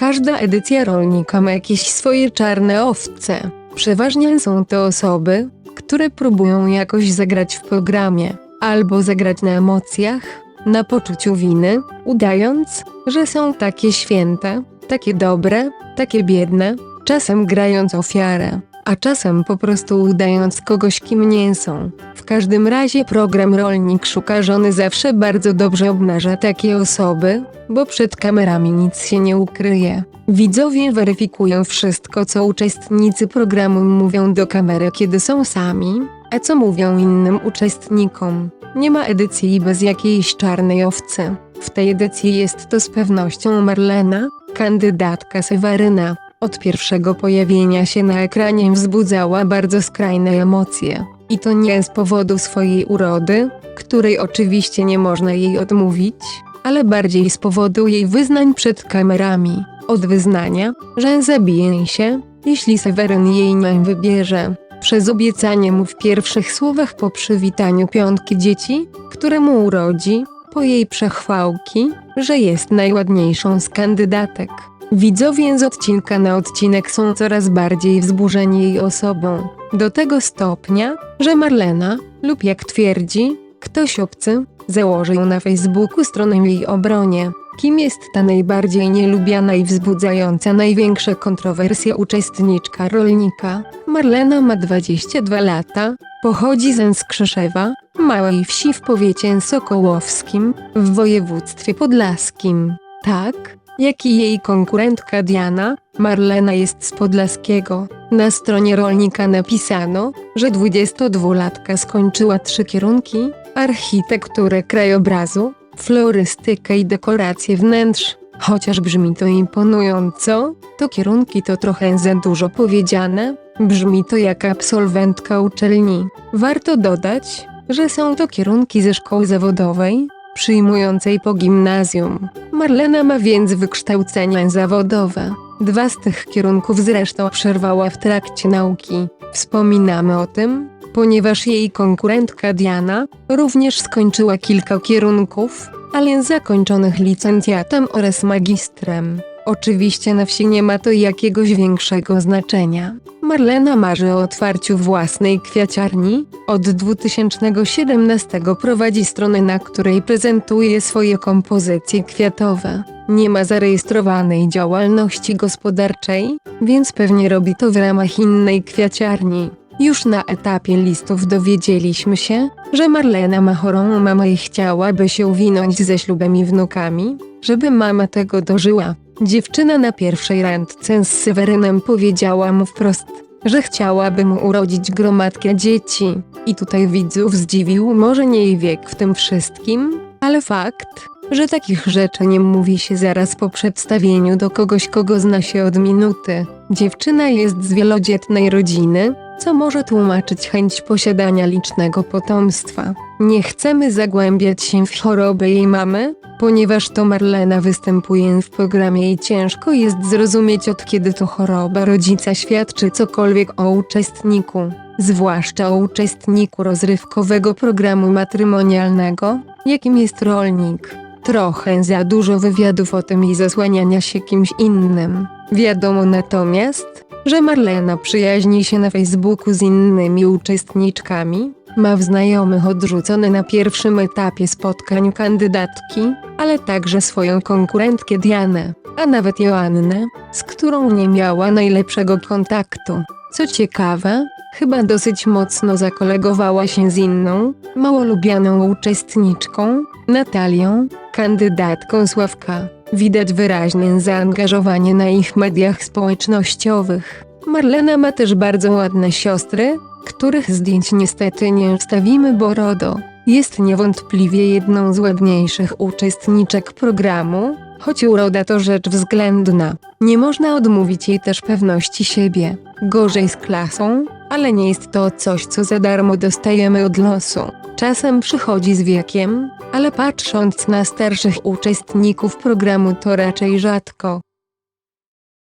Każda edycja rolnika ma jakieś swoje czarne owce. Przeważnie są to osoby, które próbują jakoś zagrać w programie, albo zagrać na emocjach, na poczuciu winy, udając, że są takie święte, takie dobre, takie biedne, czasem grając ofiarę, a czasem po prostu udając kogoś kim nie są. W każdym razie program Rolnik Szuka Żony zawsze bardzo dobrze obnaża takie osoby, bo przed kamerami nic się nie ukryje. Widzowie weryfikują wszystko, co uczestnicy programu mówią do kamery, kiedy są sami, a co mówią innym uczestnikom. Nie ma edycji bez jakiejś czarnej owcy. W tej edycji jest to z pewnością Marlena, kandydatka Seweryna. Od pierwszego pojawienia się na ekranie wzbudzała bardzo skrajne emocje. I to nie z powodu swojej urody, której oczywiście nie można jej odmówić, ale bardziej z powodu jej wyznań przed kamerami. Od wyznania, że zabije się, jeśli Seweryn jej nie wybierze. Przez obiecanie mu w pierwszych słowach po przywitaniu piątki dzieci, które mu urodzi, po jej przechwałki, że jest najładniejszą z kandydatek. Widzowie z odcinka na odcinek są coraz bardziej wzburzeni jej osobą. Do tego stopnia, że Marlena, lub jak twierdzi, ktoś obcy, założył na Facebooku stronę jej obronie. Kim jest ta najbardziej nielubiana i wzbudzająca największe kontrowersje uczestniczka rolnika? Marlena ma 22 lata, pochodzi z Skrzeszewa, małej wsi w powiecie sokołowskim, w województwie podlaskim. Tak, jak i jej konkurentka Diana, Marlena jest z Podlaskiego. Na stronie rolnika napisano, że 22-latka skończyła trzy kierunki, architekturę krajobrazu, florystykę i dekorację wnętrz. Chociaż brzmi to imponująco, to kierunki to trochę za dużo powiedziane, brzmi to jak absolwentka uczelni. Warto dodać, że są to kierunki ze szkoły zawodowej, przyjmującej po gimnazjum. Marlena ma więc wykształcenie zawodowe. Dwa z tych kierunków zresztą przerwała w trakcie nauki. Wspominamy o tym, ponieważ jej konkurentka Diana również skończyła kilka kierunków, ale zakończonych licencjatem oraz magistrem. Oczywiście na wsi nie ma to jakiegoś większego znaczenia. Marlena marzy o otwarciu własnej kwiaciarni. Od 2017 prowadzi stronę, na której prezentuje swoje kompozycje kwiatowe. Nie ma zarejestrowanej działalności gospodarczej, więc pewnie robi to w ramach innej kwiaciarni. Już na etapie listów dowiedzieliśmy się, że Marlena ma chorą mamę i chciałaby się uwinąć ze ślubem i wnukami, żeby mama tego dożyła. Dziewczyna na pierwszej randce z Sewerynem powiedziała mu wprost, że chciałaby mu urodzić gromadkę dzieci. I tutaj widzów zdziwił może nie jej wiek w tym wszystkim, ale fakt, że takich rzeczy nie mówi się zaraz po przedstawieniu do kogoś, kogo zna się od minuty. Dziewczyna jest z wielodzietnej rodziny, co może tłumaczyć chęć posiadania licznego potomstwa. Nie chcemy zagłębiać się w chorobę jej mamy, ponieważ to Marlena występuje w programie i ciężko jest zrozumieć od kiedy to choroba rodzica świadczy cokolwiek o uczestniku, zwłaszcza o uczestniku rozrywkowego programu matrymonialnego, jakim jest rolnik. Trochę za dużo wywiadów o tym i zasłaniania się kimś innym. Wiadomo natomiast, że Marlena przyjaźni się na Facebooku z innymi uczestniczkami, ma w znajomych odrzucone na pierwszym etapie spotkań kandydatki, ale także swoją konkurentkę Dianę, a nawet Joannę, z którą nie miała najlepszego kontaktu. Co ciekawe, chyba dosyć mocno zakolegowała się z inną, mało lubianą uczestniczką, Natalią, kandydatką Sławka. Widać wyraźne zaangażowanie na ich mediach społecznościowych. Marlena ma też bardzo ładne siostry, których zdjęć niestety nie wstawimy, bo RODO jest niewątpliwie jedną z ładniejszych uczestniczek programu, choć uroda to rzecz względna. Nie można odmówić jej też pewności siebie. Gorzej z klasą, ale nie jest to coś, co za darmo dostajemy od losu. Czasem przychodzi z wiekiem, ale patrząc na starszych uczestników programu to raczej rzadko.